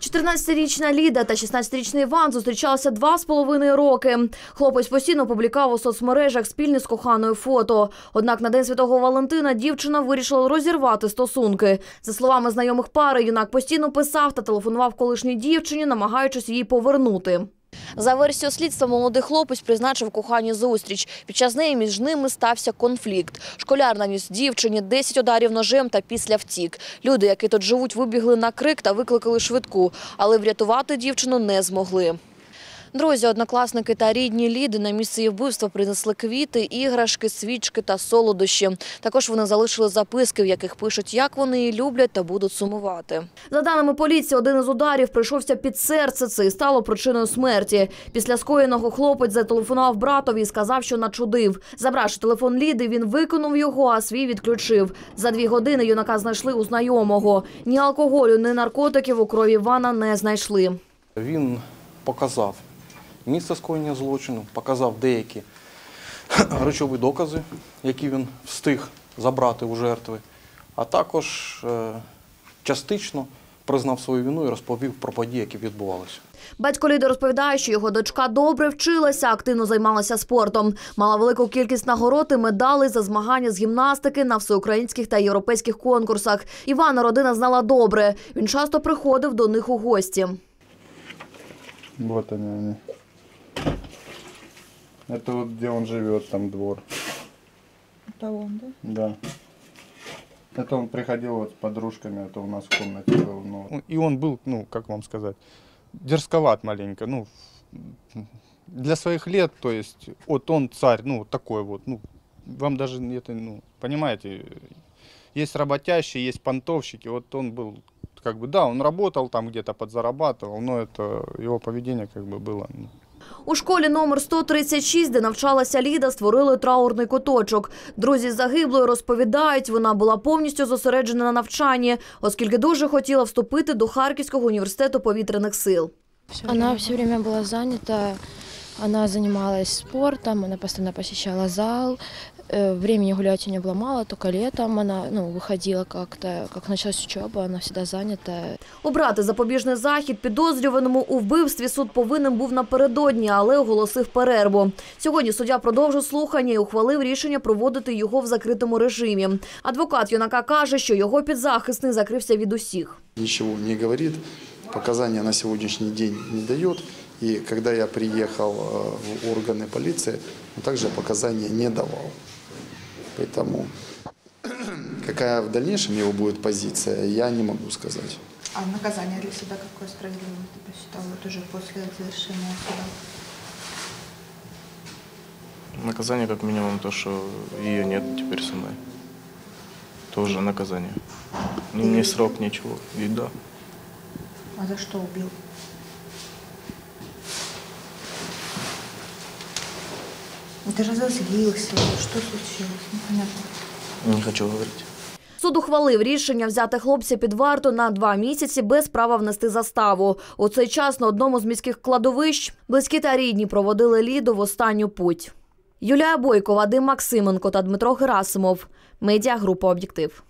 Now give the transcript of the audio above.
14-річна Ліда та 16-річний Іван зустрічалися два з половиною роки. Хлопець постійно публікав у соцмережах спільне з коханою фото. Однак на день святого Валентина дівчина вирішила розірвати стосунки. За словами знайомих пари, юнак постійно писав та телефонував колишній дівчині, намагаючись її повернути. За версією слідства, молодий хлопець призначив кохані зустріч. Під час неї між ними стався конфлікт. Школяр наніс дівчині 10 ударів ножем та після втік. Люди, які тут живуть, вибігли на крик та викликали швидку, але врятувати дівчину не змогли. Друзі, однокласники та рідні Ліди на місце її вбивства принесли квіти, іграшки, свічки та солодощі. Також вони залишили записки, в яких пишуть, як вони її люблять та будуть сумувати. За даними поліції, один із ударів прийшовся під серце. Це і стало причиною смерті. Після скоєного хлопець зателефонував братові і сказав, що начудив. Забравши телефон Ліди, він виконав його, а свій відключив. За дві години юнака знайшли у знайомого. Ні алкоголю, ні наркотиків у крові Івана не знайшли. Він показав місце скоєння злочину, показав деякі речові докази, які він встиг забрати у жертви, а також е, частично признав свою вину і розповів про події, які відбувалися. Батько Ліди розповідає, що його дочка добре вчилася, активно займалася спортом. Мала велику кількість нагород і медалей за змагання з гімнастики на всеукраїнських та європейських конкурсах. Івана родина знала добре. Він часто приходив до них у гості. Вот они, они. Это вот где он живет, там двор. Это он, да? Да. Это он приходил вот с подружками, это у нас в комнате был. Ну, И он был, ну, как вам сказать, дерзковат маленько, ну, для своих лет, то есть, вот он царь, ну, такой вот, ну, вам даже это, ну, понимаете, есть работящие, есть понтовщики, вот он был, как бы, да, он работал там где-то, подзарабатывал, но это, его поведение, как бы, было, ну, У школі номер 136, де навчалася Ліда, створили траурний куточок. Друзі загиблої розповідають, вона була повністю зосереджена на навчанні, оскільки дуже хотіла вступити до Харківського університету повітряних сил. Вона все время була занята, она занималась спортом, она постоянно посещала зал. Э, Времени гулять у нее было мало, только летом она ну, выходила как-то, как началась учеба, она всегда занята. Обрати запобіжний захід підозрюваному у вбивстві суд повинен був напередодні, але оголосив перерву. Сьогодні суддя продовжив слухання і ухвалив рішення проводити його в закритому режимі. Адвокат юнака каже, що його підзахисний закрився від усіх. ничего не говорит, показания на сегодняшний день не дает. И когда я приехал э, в органы полиции, он также показания не давал. Поэтому какая в дальнейшем его будет позиция, я не могу сказать. А наказание для себя какое справедливое ты посчитал вот уже после завершения суда? Наказание как минимум то, что ее нет теперь со мной. Тоже наказание. Ни, ни срок, ничего. И да. А за что убил? Ты разозлился, что случилось? Непонятно. Не хочу говорить. Суд ухвалив рішення взяти хлопця під варту на два місяці без права внести заставу. У цей час на одному з міських кладовищ близькі та рідні проводили Ліду в останню путь. Юлія Бойко, Вадим Максименко та Дмитро Герасимов. Медіагрупа «Об'єктив».